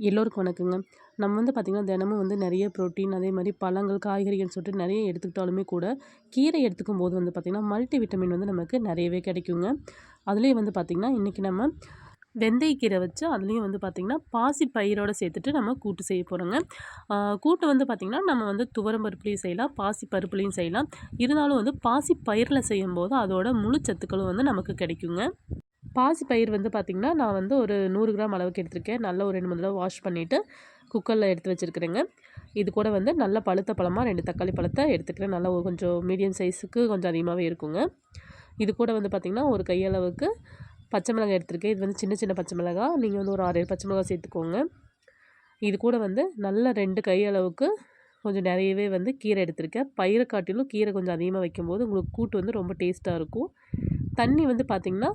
எல்லோருக்கும் வணக்கங்க. நம்ம வந்து பார்த்திங்கன்னா தினமும் வந்து நிறைய ப்ரோட்டீன் அதே மாதிரி பழங்கள் காய்கறிகள்னு சொல்லிட்டு நிறைய எடுத்துக்கிட்டாலுமே கூட கீரை எடுத்துக்கும் போது வந்து பார்த்திங்கன்னா மல்டி விட்டமின் வந்து நமக்கு நிறையவே கிடைக்குங்க. அதுலேயும் வந்து பார்த்திங்கன்னா இன்றைக்கி நம்ம வெந்தயக்கீரை வச்சு அதுலேயும் வந்து பார்த்திங்கன்னா பாசி பயிரோடு சேர்த்துட்டு நம்ம கூட்டு செய்ய போகிறோங்க கூட்டு வந்து பார்த்திங்கன்னா நம்ம வந்து துவரம் பருப்புலையும் செய்யலாம் பாசி பருப்புலையும் செய்யலாம். இருந்தாலும் வந்து பாசி பயிரில் செய்யும்போது அதோட முழு சத்துக்களும் வந்து நமக்கு கிடைக்குங்க. பாசி பயிர் வந்து பார்த்திங்கன்னா நான் வந்து ஒரு நூறு கிராம் அளவுக்கு எடுத்திருக்கேன். நல்லா ஒரு ரெண்டு மூணு தடவை வாஷ் பண்ணிவிட்டு குக்கரில் எடுத்து வச்சுருக்குறேங்க. இது கூட வந்து நல்ல பழுத்த பழமாக ரெண்டு தக்காளி பழத்தை எடுத்துக்கிறேன். நல்லா கொஞ்சம் மீடியம் சைஸுக்கு கொஞ்சம் அதிகமாகவே இருக்குங்க. இது கூட வந்து பார்த்திங்கன்னா ஒரு கையளவுக்கு பச்சை மிளகாய் எடுத்திருக்கேன். இது வந்து சின்ன சின்ன பச்சை மிளகாய். நீங்கள் வந்து ஒரு ஆறு பச்சை மிளகாய் சேர்த்துக்கோங்க. இது கூட வந்து நல்ல ரெண்டு கையளவுக்கு கொஞ்சம் நிறையவே வந்து கீரை எடுத்திருக்கேன். பயிரை காட்டிலும் கீரை கொஞ்சம் அதிகமாக வைக்கும்போது உங்களுக்கு கூட்டு வந்து ரொம்ப டேஸ்ட்டாக இருக்கும். தண்ணி வந்து பார்த்திங்கன்னா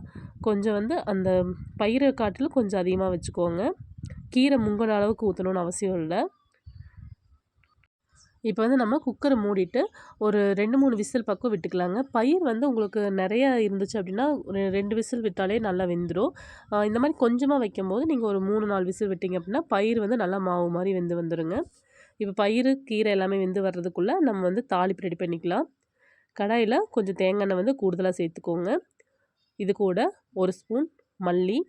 கொஞ்சம் வந்து அந்த பயிரை காட்டிலும் கொஞ்சம் அதிகமாக வச்சுக்கோங்க. கீரை முங்கிற அளவுக்கு ஊற்றணுன்னு அவசியம் இல்லை. இப்போ வந்து நம்ம குக்கரை மூடிட்டு ஒரு ரெண்டு மூணு விசில் பக்கம் விட்டுக்கலாங்க. பயிர் வந்து உங்களுக்கு நிறையா இருந்துச்சு அப்படின்னா ஒரு ரெண்டு விசில் விட்டாலே நல்லா வெந்துடும் இந்த மாதிரி கொஞ்சமாக வைக்கும்போது நீங்கள் ஒரு மூணு நாலு விசில் விட்டிங்க அப்படின்னா பயிர் வந்து நல்லா மாவு மாதிரி வெந்து வந்துடுங்க இப்போ பயிர் கீரை எல்லாமே வெந்து வர்றதுக்குள்ளே நம்ம வந்து தாளிப்பு ரெடி பண்ணிக்கலாம். கடாயில் கொஞ்சம் தேங்காய் எண்ணெய் வந்து கூடுதலாக சேர்த்துக்கோங்க. இது கூட ஒரு ஸ்பூன் மல்லி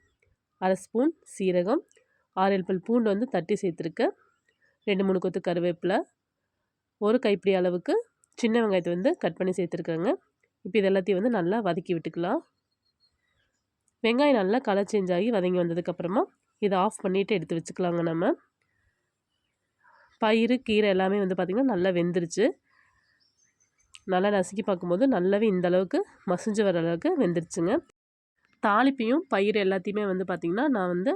அரை ஸ்பூன் சீரகம் ஆறு பல் பூண்டு வந்து தட்டி சேர்த்துருக்கேன் ரெண்டு மூணு கொத்து கருவேப்பிலை ஒரு கைப்பிடி அளவுக்கு சின்ன வெங்காயத்தை வந்து கட் பண்ணி சேர்த்துருக்கேங்க. இப்போ இது எல்லாத்தையும் வந்து நல்லா வதக்கி விட்டுக்கலாம். வெங்காயம் நல்லா கலர் சேஞ்ச் ஆகி வதங்கி வந்ததுக்கப்புறமா இதை ஆஃப் பண்ணிவிட்டு எடுத்து வச்சுக்கலாங்க நம்ம. பயிறு கீரை எல்லாமே வந்து பார்த்திங்கன்னா நல்லா வெந்துருச்சு. நல்லா நசுக்கி பார்க்கும்போது நல்லாவே இந்த அளவுக்கு மசிஞ்சு வர அளவுக்கு வெந்துருச்சுங்க. தாளிப்பையும் பயிர் எல்லாத்தையுமே வந்து பார்த்திங்கன்னா நான் வந்து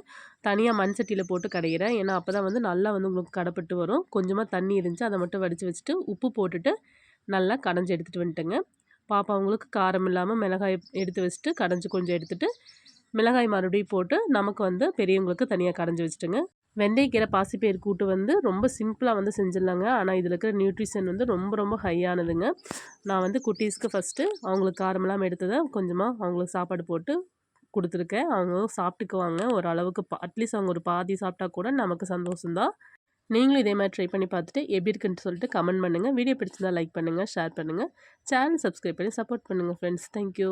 தனியாக மண் சட்டியில் போட்டு கடைகிறேன் ஏன்னா அப்போ தான் வந்து நல்லா வந்து உங்களுக்கு கடைப்பட்டு வரும். கொஞ்சமாக தண்ணி இருந்துச்சு அதை மட்டும் வடித்து வச்சுட்டு உப்பு போட்டுட்டு நல்லா கடைஞ்சி எடுத்துகிட்டு வந்துட்டேங்க. பாப்பா அவங்களுக்கு காரம் இல்லாமல் மிளகாய் எடுத்து வச்சுட்டு கடைஞ்சி கொஞ்சம் எடுத்துகிட்டு மிளகாய் மறுபடியும் போட்டு நமக்கு வந்து பெரியவங்களுக்கு தனியாக கடைஞ்சி வச்சுட்டுங்க. வெந்தயக்கீரை பாசிப்பயிர் கூட்டு வந்து ரொம்ப சிம்பிளாக வந்து செஞ்சிடலாங்க. ஆனால் இதில் இருக்கிற நியூட்ரிஷன் வந்து ரொம்ப ரொம்ப ஹையானதுங்க நான் வந்து குட்டீஸ்க்கு ஃபஸ்ட்டு அவங்களுக்கு காரமெல்லாம் எடுத்ததை கொஞ்சமாக அவங்களுக்கு சாப்பாடு போட்டு கொடுத்துருக்கேன். அவங்க சாப்பிட்டுக்குவாங்க. ஒரு அளவுக்கு அட்லீஸ்ட் அவங்க ஒரு பாதி சாப்பிட்டா கூட நமக்கு சந்தோஷம்தான். நீங்களும் இதே மாதிரி ட்ரை பண்ணி பார்த்துட்டு எப்படி இருக்குன்னு சொல்லிட்டு கமெண்ட் பண்ணுங்கள் வீடியோ பிடிச்சிருந்தா லைக் பண்ணுங்கள் ஷேர் பண்ணுங்கள் சேனல் சப்ஸ்கிரைப் பண்ணி சப்போர்ட் பண்ணுங்கள் ஃப்ரெண்ட்ஸ் தேங்க்யூ